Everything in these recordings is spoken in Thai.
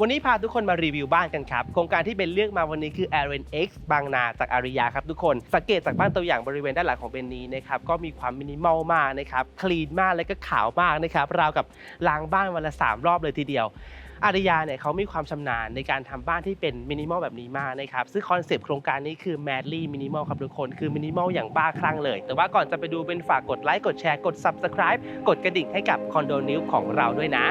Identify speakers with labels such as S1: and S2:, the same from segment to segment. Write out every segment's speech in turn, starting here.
S1: วันนี้พาทุกคนมารีวิวบ้านกันครับ โครงการที่เบนเลือกมาวันนี้คือ a r e n X บางนาจากอาริยาครับทุกคน สังเกตจากบ้านตัวอย่างบริเวณด้านหลังของเบนนี้นะครับ ก็มีความมินิมอลมากนะครับ คลีนมากและก็ขาวมากนะครับ ราวกับล้างบ้านวันละ 3 รอบเลยทีเดียวอาริยาเนี่ยเขามีความชำนาญในการทำบ้านที่เป็นมินิมอลแบบนี้มากนะครับ ซึ่งคอนเซปต์โครงการนี้คือ Madly Minimal ครับทุกคน คือมินิมอลอย่างบ้าคลั่งเลย แต่ว่าก่อนจะไปดูเป็นฝากกดไลค์ กดแชร์ กด Subscribe กดกระดิ่งให้กับคอนโดนิวของเราด้วยนะ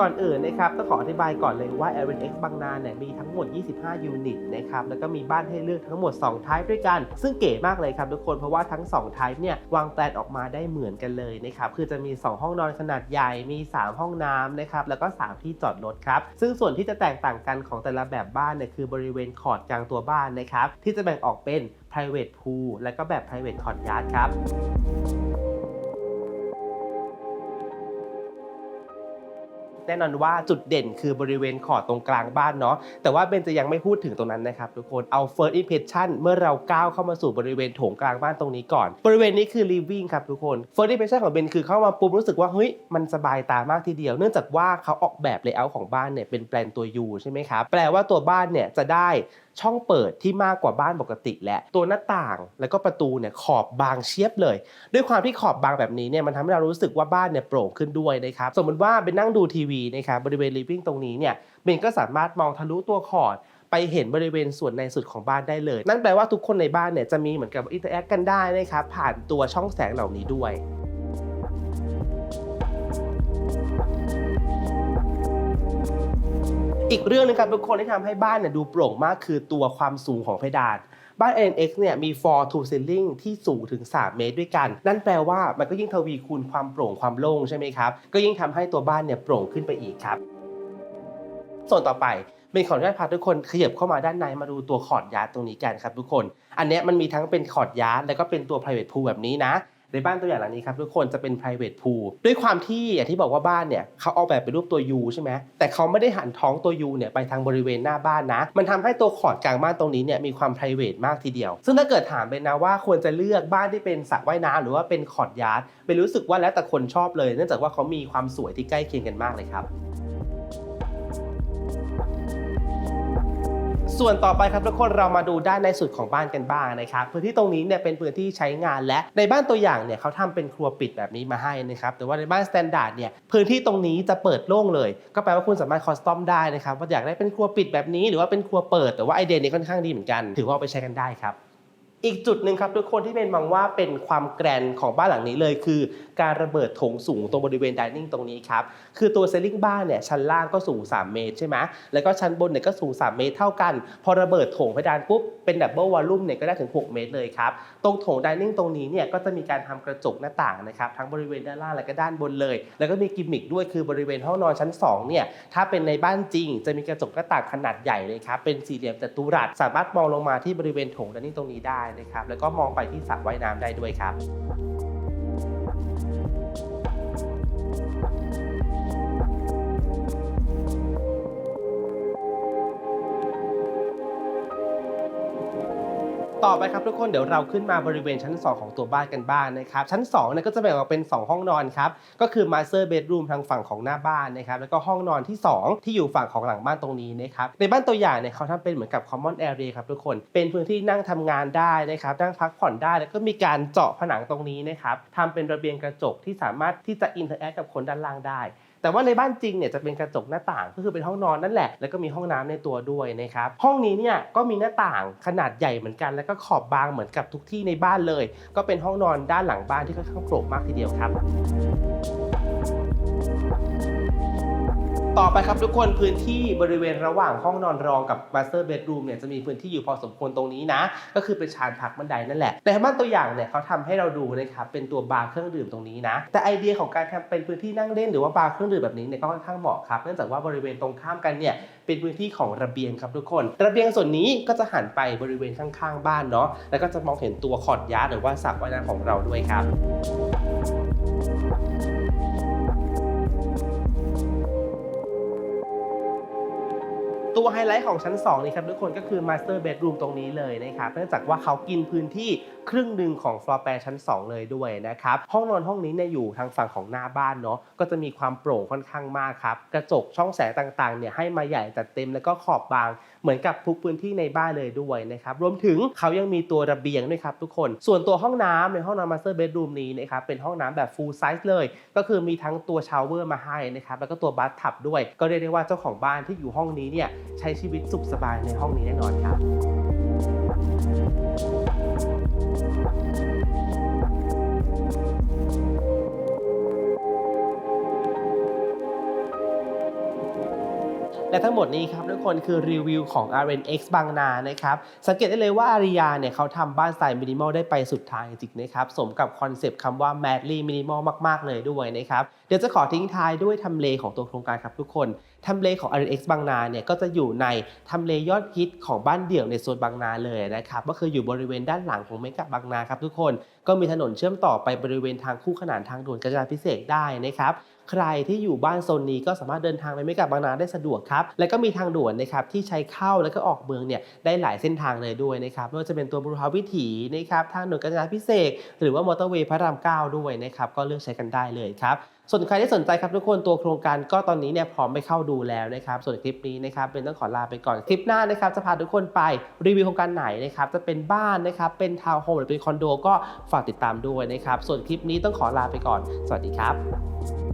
S1: ก่อนอื่นนะครับต้องขออธิบายก่อนเลยว่า a r e n X บางนาเนี่ยมีทั้งหมด 25 ยูนิตนะครับแล้วก็มีบ้านให้เลือกทั้งหมด2 type ด้วยกัน ซึ่งเก๋มากเลยครับทุกคนเพราะว่าทั้ง2 type เนี่ยวางแปลนออกมาได้เหมือนกันเลยนะครับคือจะมี 2 ห้องนอนขนาดใหญ่มี 3 ห้องน้ำนะครับแล้วก็ 3 ที่จอดรถครับซึ่งส่วนที่จะแตกต่างกันของแต่ละแบบบ้านเนี่ยคือบริเวณขอดกลางตัวบ้านนะครับที่จะแบ่งออกเป็น private pool และก็แบบ private courtyard ครับ แน่นอนว่าจุดเด่นคือบริเวณขอดตรงกลางบ้านเนาะแต่ว่าเบนจะยังไม่พูดถึงตรงนั้นนะครับทุกคนเอา first impression เมื่อเราก้าวเข้ามาสู่บริเวณโถงกลางบ้านตรงนี้ก่อน บริเวณนี้คือ living ครับทุกคน first impression ของเบนคือเข้ามาปุ๊บรู้สึกว่าเฮ้ยมันสบายตามากทีเดียว เนื่องจากว่าเขาออกแบบ layout ของบ้านเนี่ยเป็นแปลนตัว U ใช่ไหมครับแปลว่าตัวบ้านเนี่ยจะได้ช่องเปิดที่มากกว่าบ้านปกติและตัวหน้าต่างแล้วก็ประตูเนี่ยขอบบางเชียบเลย ด้วยความที่ขอบบางแบบนี้เนี่ยมันทำให้เรารู้สึกว่าบ้านเนี่ยโปร่งขึ้นด้วยนะครับสมมติว่าเป็นนั่งดูทีวีนะครับบริเวณลิฟวิ่งตรงนี้เนี่ยเบนก็สามารถมองทะลุตัวคอร์ดไปเห็นบริเวณส่วนในสุดของบ้านได้เลย นั่นแปลว่าทุกคนในบ้านเนี่ยจะมีเหมือนกับอินเตอร์แอคกันได้นะครับผ่านตัวช่องแสงเหล่านี้ด้วย อีกเรื่องหนึงครับทุกคนที่ทำให้บ้านเนี่ยดูโปร่งมากคือตัวความสูงของเพดานบ้าน NX เนี่ยมี floor to ceiling ที่สูงถึง 3 เมตรด้วยกัน นั่นแปลว่ามันก็ยิ่งทวีคูณความโปร่งความโล่งใช่ไหมครับ ก็ยิ่งทำให้ตัวบ้านเนี่ยโปร่งขึ้นไปอีกครับ ส่วนต่อไปเป็นขออนุญาตพาทุกคนขยับเข้ามาด้านในมาดูตัวคอร์ดยาตรงนี้กันครับทุกคน อันเนี้ยมันมีทั้งเป็นคอร์ดยาแล้วก็เป็นตัว private pool แบบนี้นะ ในบ้านตัวอย่างหลังนี้ครับทุกคนจะเป็น private pool ด้วยความที่อย่างที่บอกว่าบ้านเนี่ยเขาออกแบบเป็นรูปตัว U ใช่ไหมแต่เขาไม่ได้หันท้องตัว U เนี่ยไปทางบริเวณหน้าบ้านนะ มันทำให้ตัวขอดกลางบ้านตรงนี้เนี่ยมีความ private มากทีเดียว ซึ่งถ้าเกิดถามเป็นะว่าควรจะเลือกบ้านที่เป็นสระว่ายน้ำหรือว่าเป็นคอดยาร์ดเป็นรู้สึกว่าแล้วแต่คนชอบเลย เนื่องจากว่าเขามีความสวยที่ใกล้เคียงกันมากเลยครับ ส่วนต่อไปครับทุกคนเรามาดูด้านในสุดของบ้านกันบ้างนะครับพื้นที่ตรงนี้เนี่ยเป็นพื้นที่ใช้งานและในบ้านตัวอย่างเนี่ยเขาทำเป็นครัวปิดแบบนี้มาให้นะครับแต่ว่าในบ้านสแตนดาร์ดเนี่ยพื้นที่ตรงนี้จะเปิดโล่งเลย ก็แปลว่าคุณสามารถคอสตอมได้นะครับว่าอยากได้เป็นครัวปิดแบบนี้ หรือว่าเป็นครัวเปิดแต่ว่าไอเดียนี้ค่อนข้างดีเหมือนกัน ถือว่าเอาไปใช้กันได้ครับ อีกจุดหนึ่งครับทุกคนที่เป็นมองว่าเป็นความแกรนของบ้านหลังนี้เลยคือ การระเบิดโถงสูงตรงบริเวณดิเนิ่งตรงนี้ครับคือตัวเซลลิงบ้านเนี่ยชั้นล่างก็สูง 3 เมตรใช่ไหมแล้วก็ชั้นบนเนี่ยก็สูง 3 เมตรเท่ากัน พอระเบิดโถงเพดานปุ๊บเป็นดับเบิลวอลลุ่มเนี่ยก็ได้ถึง 6 เมตรเลยครับตรงโถงดิเนิ่งตรงนี้เนี่ยก็จะมีการทำกระจกหน้าต่างนะครับทั้งบริเวณด้านล่างและก็ด้านบนเลย แล้วก็มีกิมมิคด้วยคือบริเวณห้องนอนชั้น2เนี่ยถ้าเป็นในบ้านจริง จะมีกระจกหน้าต่างขนาดใหญ่เลยครับเป็นสี่เหลี่ยมจัตุรัสสามารถมองลงมาที่บริเวณถงดิเนิ่งตรงนี้ได้นะครับแล้วก็มองไปที่สระว่ายน้ำได้ด้วยครับ ต่อไปครับทุกคนเดี๋ยวเราขึ้นมาบริเวณชั้น 2 ของตัวบ้านกันบ้างนะครับ ชั้น2เนี่ยก็จะแบ่งออกเป็น 2 ห้องนอนครับ ก็คือ master bedroom ทางฝั่งของหน้าบ้านนะครับ แล้วก็ห้องนอนที่ 2 ที่อยู่ฝั่งของหลังบ้านตรงนี้นะครับ ในบ้านตัวอย่างเนี่ยเขาทำเป็นเหมือนกับ common area ครับทุกคน เป็นพื้นที่นั่งทำงานได้นะครับ นั่งพักผ่อนได้ แล้วก็มีการเจาะผนังตรงนี้นะครับทำเป็นระเบียงกระจกที่สามารถที่จะ interact กับคนด้านล่างได้ แต่ว่าในบ้านจริงเนี่ยจะเป็นกระจกหน้าต่างก็คือเป็นห้องนอนนั่นแหละ แล้วก็มีห้องน้ำในตัวด้วยนะครับ ห้องนี้เนี่ยก็มีหน้าต่างขนาดใหญ่เหมือนกัน แล้วก็ขอบบางเหมือนกับทุกที่ในบ้านเลย ก็เป็นห้องนอนด้านหลังบ้านที่ค่อนข้างโปร่งมากทีเดียวครับ ต่อไปครับทุกคนพื้นที่บริเวณระหว่างห้องนอนรองกับ master bedroom เนี่ยจะมีพื้นที่อยู่พอสมควรตรงนี้นะ ก็คือเป็นชานพักบันไดนั่นแหละ แต่บ้านตัวอย่างเนี่ยเขาทำให้เราดูนะครับเป็นตัวบาร์เครื่องดื่มตรงนี้นะ แต่ไอเดียของการทำเป็นพื้นที่นั่งเล่นหรือว่าบาร์เครื่องดื่มแบบนี้เนี่ยก็ค่อนข้างเหมาะครับเนื่องจากว่าบริเวณตรงข้ามกันเนี่ยเป็นพื้นที่ของระเบียงครับทุกคน ระเบียงส่วนนี้ก็จะหันไปบริเวณข้างๆ บ้านเนาะแล้วก็จะมองเห็นตัวคอดยาหรือว่าสระว่ายน้ำของเราด้วยครับ ตัวไฮไลท์ของชั้น2นี่ครับทุกคนก็คือ Master Bedroom ตรงนี้เลยนะครับเนื่องจากว่าเขากินพื้นที่ครึ่งหนึ่งของฟลอร์แปลชั้น 2 เลยด้วยนะครับห้องนอนห้องนี้เนี่ยอยู่ทางฝั่งของหน้าบ้านเนาะก็จะมีความโปร่งค่อนข้างมากครับกระจกช่องแสงต่างๆเนี่ยให้มาใหญ่จัดเต็มแล้วก็ขอบบาง เหมือนกับทุกพื้นที่ในบ้านเลยด้วยนะครับรวมถึงเขายังมีตัวระเบียงด้วยครับทุกคน ส่วนตัวห้องน้ำในห้องนอน Master Bedroom นี้นะครับเป็นห้องน้ำแบบ full size เลย ก็คือมีทั้งตัวชาวเวอร์มาให้นะครับแล้วก็ตัวบัสทับด้วย ก็เรียกได้ว่าเจ้าของบ้านที่อยู่ห้องนี้เนี่ยใช้ชีวิตสุขสบายในห้องนี้แน่นอนครับ และทั้งหมดนี้ครับทุกคนคือรีวิวของ RNX บางนานะครับสังเกตได้เลยว่าอาริยาเนี่ยเขาทำบ้านสไตล์มินิมอลได้ไปสุดทางจริงๆนะครับสมกับคอนเซปต์คำว่า madly minimal มากๆเลยด้วยนะครับเดี๋ยวจะขอทิ้งท้ายด้วยทำเลของตัวโครงการครับทุกคน ทำเลของ RNX บางนาเนี่ยก็จะอยู่ในทำเลยอดฮิตของบ้านเดี่ยวในโซนบางนาเลยนะครับก็คืออยู่บริเวณด้านหลังของเมกะบางนาครับทุกคนก็มีถนนเชื่อมต่อไปบริเวณทางคู่ขนานทางด่วนกระจายพิเศษได้นะครับใครที่อยู่บ้านโซนนี้ก็สามารถเดินทางไปไม่กลับางนาได้สะดวกครับและก็มีทางด่วนนะครับที่ใช้เข้าแล้วก็ออกเมืองเนี่ยได้หลายเส้นทางเลยด้วยนะครับไม่ว่าจะเป็นตัวบุรพาวิถีนะครับทางด่วนกาญจนาพิเศษ หรือว่ามอเตอร์เวย์พระรามเก้าด้วยนะครับก็เลือกใช้กันได้เลยครับ ส่วนใครที่สนใจครับทุกคนตัวโครงการก็ตอนนี้เนี่ยพร้อมไปเข้าดูแล้วนะครับ ส่วนคลิปนี้นะครับเป็นต้องขอลาไปก่อนคลิปหน้านะครับจะพาทุกคนไปรีวิวโครงการไหนนะครับจะเป็นบ้านนะครับเป็นทาวน์โฮมหรือเป็นคอนโดก็ฝากติดตามด้วยนะครับส่วนคลิปนี้ต้องขอลาไปก่อน สวัสดีครับ